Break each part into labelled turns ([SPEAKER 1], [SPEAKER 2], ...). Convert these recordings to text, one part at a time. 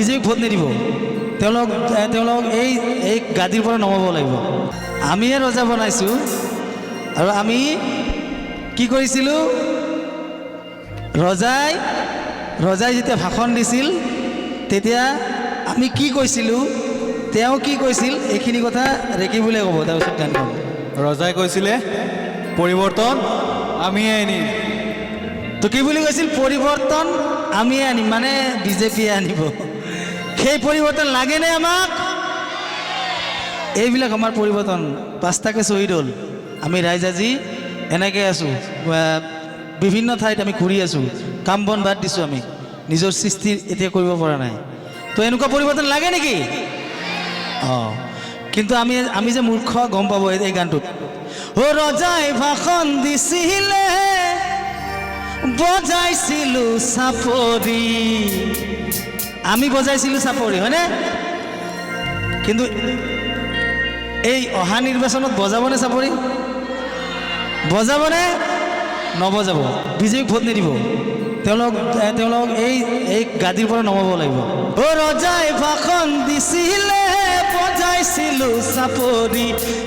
[SPEAKER 1] বিজেপিক ভোট নিদিব তেওঁলোক তেওঁলোক এই এই গাদীৰ পৰা নমাব লাগিব। আমিয়ে ৰজা বনাইছোঁ আৰু আমি কি কৰিছিলোঁ? ৰজাই ৰজাই যেতিয়া ভাষণ দিছিল তেতিয়া আমি কি কৈছিলোঁ? তেওঁ কি কৈছিল? এইখিনি কথা ৰেকিবলৈ ক'ব তাৰপিছত গান গাব।
[SPEAKER 2] ৰজাই কৈছিলে পৰিৱৰ্তন আমিয়ে আনিম।
[SPEAKER 1] তো কি বুলি কৈছিল? পৰিৱৰ্তন আমিয়ে আনিম। মানে বিজেপিয়ে আনিব। সেই পৰিৱৰ্তন লাগেনে আমাক এইবিলাক আমাৰ পৰিৱৰ্তন পাঁচটাকৈ শ্বহীদ হ'ল। আমি ৰাইজ আজি এনেকৈ আছোঁ বিভিন্ন ঠাইত আমি ঘূৰি আছোঁ, কাম বন বাদ দিছোঁ আমি, নিজৰ সৃষ্টি এতিয়া কৰিব পৰা নাই। তো এনেকুৱা পৰিৱৰ্তন লাগে নেকি? অঁ, কিন্তু আমি আমি যে মূৰ্খ, গম পাব এই গানটোত। অ, ৰজাই ভাষণ দিছিলে, বজাইছিলোঁ চাপৰি। আমি বজাইছিলোঁ চাপৰি, হয়নে? কিন্তু এই অহা নিৰ্বাচনত বজাবনে চাপৰি? বজাবনে নবজাব? বিজেপিক ভোট নিদিব। তেওঁলোক তেওঁলোক এই এই গাদীৰ পৰা নমাব লাগিব। অ ৰজাই ভাষণ দিছিলে, বজাইছিলোঁ চাপৰি।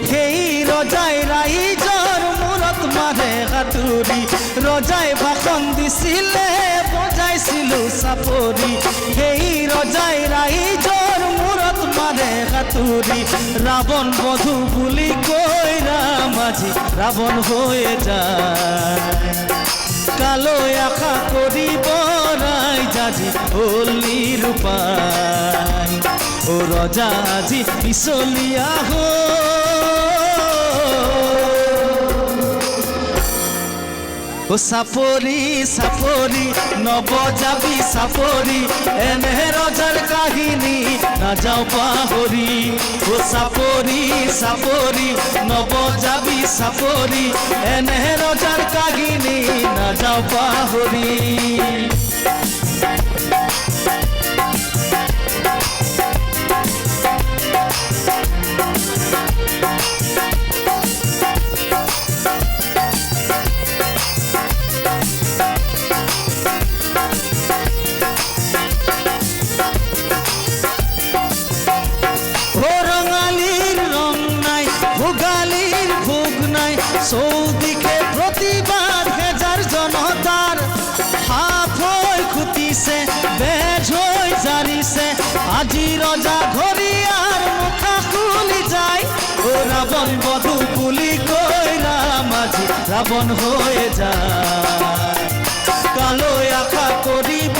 [SPEAKER 1] সেই ৰজাই ৰাইজৰ মূৰত মাৰে সাঁতুৰি। ৰজাই ভাষণ দিছিলে, বজাইছিলোঁ চাপৰি। সেই ৰজাই ৰাইজৰ মূৰত মাৰে হাতুরি ৰাৱণ বধু বুলি কৈ মাঝি, রাবণ হয়ে যায়। কালো আখা করি বনাই যাজি হলি রূপায় ও ৰজা আজি পিছলীয়া ও চাপৰি চাপৰি নবজাবি চাপৰি এনে রজার কাহিনী নাযাওঁ পাহৰি ও চাপৰি চাপৰি নবজাবি চাপৰি এনে রজার কাহিনী নাযাওঁ পাহৰি ও নাই চৌদিকে প্রতিবাদ হেজার জনতার। হাফ হৈ খুটিছে, বেজ হৈ জাৰিছে। আজি ৰজা ঘৰিয়াৰ মুখা খুলি যায়। ও ৰাৱণ বধু বুলি কৈ ৰাম আজি ৰাৱণ হৈ যায়। কালৈ আশা কৰিব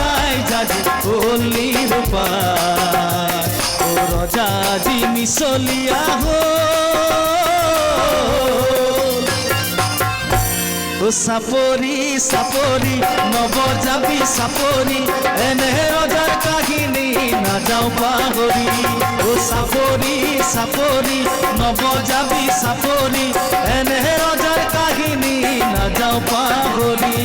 [SPEAKER 1] নাই জাজি হলি ৰূপাই ও ৰজা আজি মিছলীয়া হ'ল ও চাপৰি চাপৰি নবজাবি চাপৰি এনে ৰজাৰ কাহিনী নাযাওঁ পাহৰি ও চাপৰি চাপৰি নবজাবি চাপৰি এনে ৰজাৰ কাহিনী নাযাওঁ পাহৰি